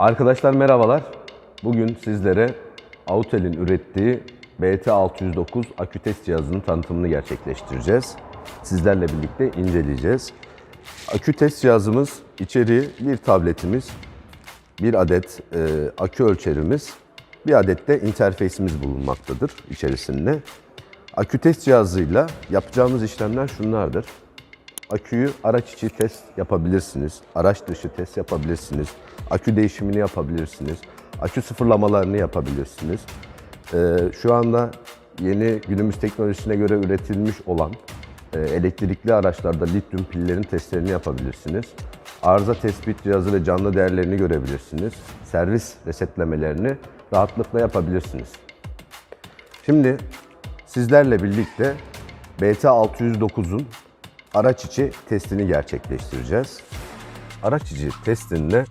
Arkadaşlar merhabalar. Bugün sizlere Autel'in ürettiği BT609 akü test cihazının tanıtımını gerçekleştireceğiz. Sizlerle birlikte inceleyeceğiz. Akü test cihazımız içeriği bir tabletimiz, bir adet e, akü ölçerimiz, bir adet de interfeysimiz bulunmaktadır içerisinde. Akü test cihazıyla yapacağımız işlemler şunlardır. Aküyü araç içi test yapabilirsiniz. Araç dışı test yapabilirsiniz. Akü değişimini yapabilirsiniz. Akü sıfırlamalarını yapabilirsiniz. Ee, şu anda yeni günümüz teknolojisine göre üretilmiş olan e, elektrikli araçlarda lityum pillerin testlerini yapabilirsiniz. Arıza tespit cihazı ve canlı değerlerini görebilirsiniz. Servis resetlemelerini rahatlıkla yapabilirsiniz. Şimdi sizlerle birlikte BT609'un araç içi testini gerçekleştireceğiz. Araç içi testinde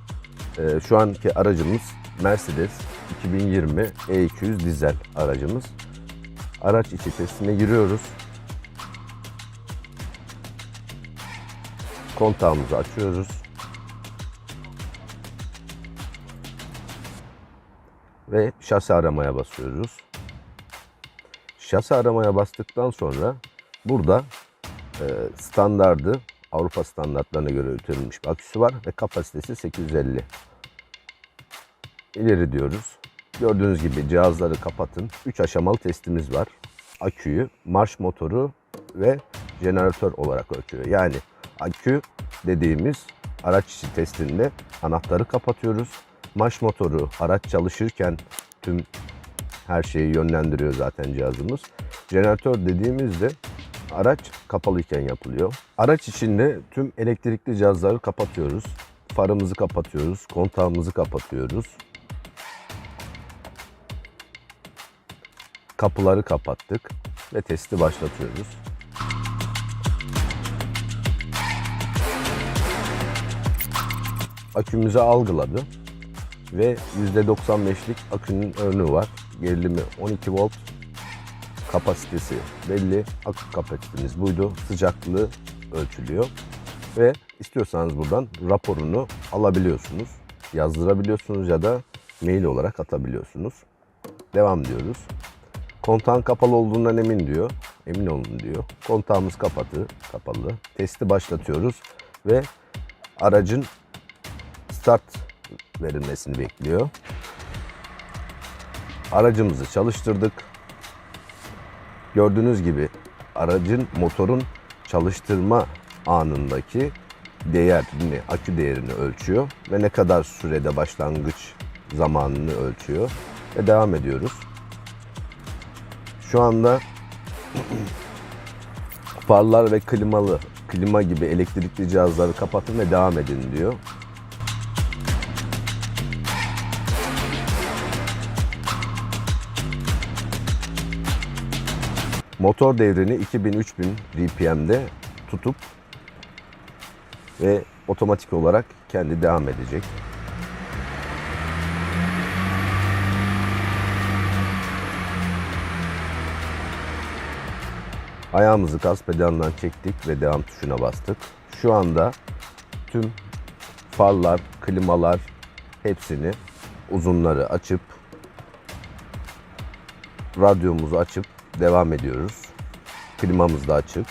e, şu anki aracımız Mercedes 2020 E200 dizel aracımız. Araç içi testine giriyoruz. Kontağımızı açıyoruz. Ve şasi aramaya basıyoruz. Şasi aramaya bastıktan sonra burada e, standardı Avrupa standartlarına göre üretilmiş bir aküsü var ve kapasitesi 850. İleri diyoruz. Gördüğünüz gibi cihazları kapatın. 3 aşamalı testimiz var. Aküyü, marş motoru ve jeneratör olarak ölçüyor. Yani akü dediğimiz araç içi testinde anahtarı kapatıyoruz. Marş motoru araç çalışırken tüm her şeyi yönlendiriyor zaten cihazımız. Jeneratör dediğimizde araç kapalıyken yapılıyor. Araç içinde tüm elektrikli cihazları kapatıyoruz. Farımızı kapatıyoruz, kontağımızı kapatıyoruz. Kapıları kapattık ve testi başlatıyoruz. Akümüzü algıladı ve %95'lik akünün önü var. Gerilimi 12 volt, kapasitesi belli. Akü kapasitemiz buydu. Sıcaklığı ölçülüyor. Ve istiyorsanız buradan raporunu alabiliyorsunuz. Yazdırabiliyorsunuz ya da mail olarak atabiliyorsunuz. Devam diyoruz. Kontağın kapalı olduğundan emin diyor. Emin olun diyor. Kontağımız kapatı, kapalı. Testi başlatıyoruz ve aracın start verilmesini bekliyor. Aracımızı çalıştırdık. Gördüğünüz gibi aracın motorun çalıştırma anındaki değerini, akü değerini ölçüyor ve ne kadar sürede başlangıç zamanını ölçüyor ve devam ediyoruz. Şu anda farlar ve klimalı, klima gibi elektrikli cihazları kapatın ve devam edin diyor. Motor devrini 2000-3000 RPM'de tutup ve otomatik olarak kendi devam edecek. Ayağımızı gaz pedalından çektik ve devam tuşuna bastık. Şu anda tüm farlar, klimalar hepsini uzunları açıp radyomuzu açıp devam ediyoruz. Klimamız da açık.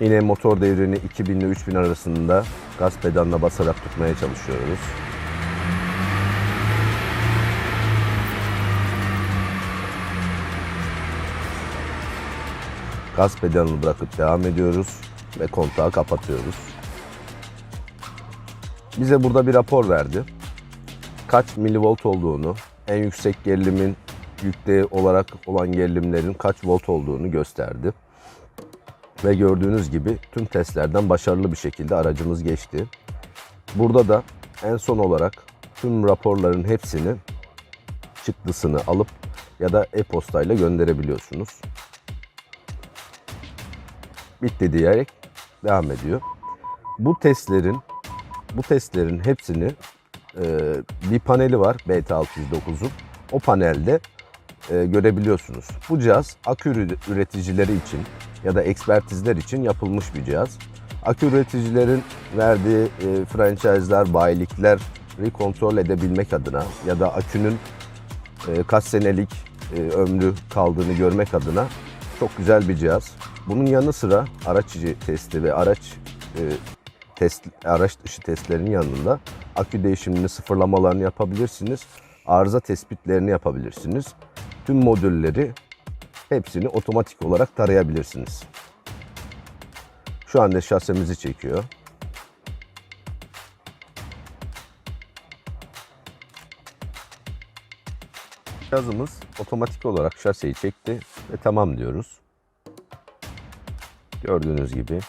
Yine motor devrini 2000 ile 3000 arasında gaz pedalına basarak tutmaya çalışıyoruz. Gaz pedalını bırakıp devam ediyoruz ve kontağı kapatıyoruz. Bize burada bir rapor verdi. Kaç milivolt olduğunu, en yüksek gerilimin yükte olarak olan gerilimlerin kaç volt olduğunu gösterdi. Ve gördüğünüz gibi tüm testlerden başarılı bir şekilde aracımız geçti. Burada da en son olarak tüm raporların hepsini çıktısını alıp ya da e-postayla gönderebiliyorsunuz. Bitti diyerek devam ediyor. Bu testlerin bu testlerin hepsini e, bir paneli var BT609'un. O panelde e, görebiliyorsunuz. Bu cihaz akü üreticileri için ya da ekspertizler için yapılmış bir cihaz. Akü üreticilerin verdiği e, franchise'lar, bayilikler kontrol edebilmek adına ya da akünün e, kaç senelik e, ömrü kaldığını görmek adına çok güzel bir cihaz. Bunun yanı sıra araç içi testi ve araç e, test araç dışı testlerin yanında akü değişimini sıfırlamalarını yapabilirsiniz. Arıza tespitlerini yapabilirsiniz. Tüm modülleri hepsini otomatik olarak tarayabilirsiniz. Şu anda şasemizi çekiyor. Cihazımız otomatik olarak şaseyi çekti ve tamam diyoruz. Gördüğünüz gibi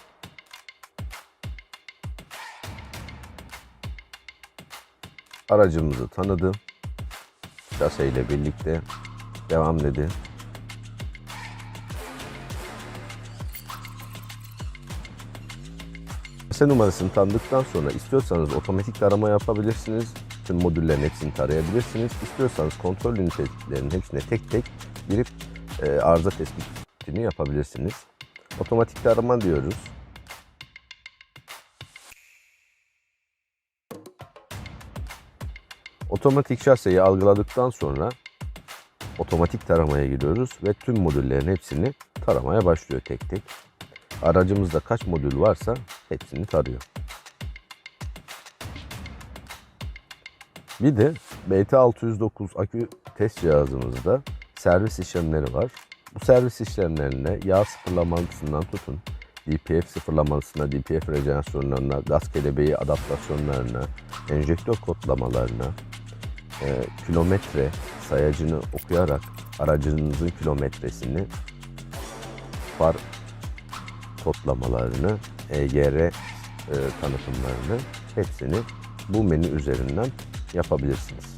aracımızı tanıdı. Şaseyle birlikte devam dedi. Şase numarasını tanıdıktan sonra istiyorsanız otomatik tarama yapabilirsiniz. Tüm modüllerin hepsini tarayabilirsiniz. İstiyorsanız kontrol ünitelerinin hepsine tek tek girip e, arıza tespitini yapabilirsiniz. Otomatik tarama diyoruz. Otomatik şaseyi algıladıktan sonra otomatik taramaya giriyoruz ve tüm modüllerin hepsini taramaya başlıyor tek tek. Aracımızda kaç modül varsa hepsini tarıyor. Bir de BT609 akü test cihazımızda servis işlemleri var. Bu servis işlemlerine yağ sıfırlamasından tutun, DPF sıfırlamasına, DPF rejenerasyonlarına, gaz kelebeği adaptasyonlarına, enjektör kodlamalarına, e, kilometre sayacını okuyarak aracınızın kilometresini, far kodlamalarını, EGR e, tanıtımlarını hepsini bu menü üzerinden yapabilirsiniz.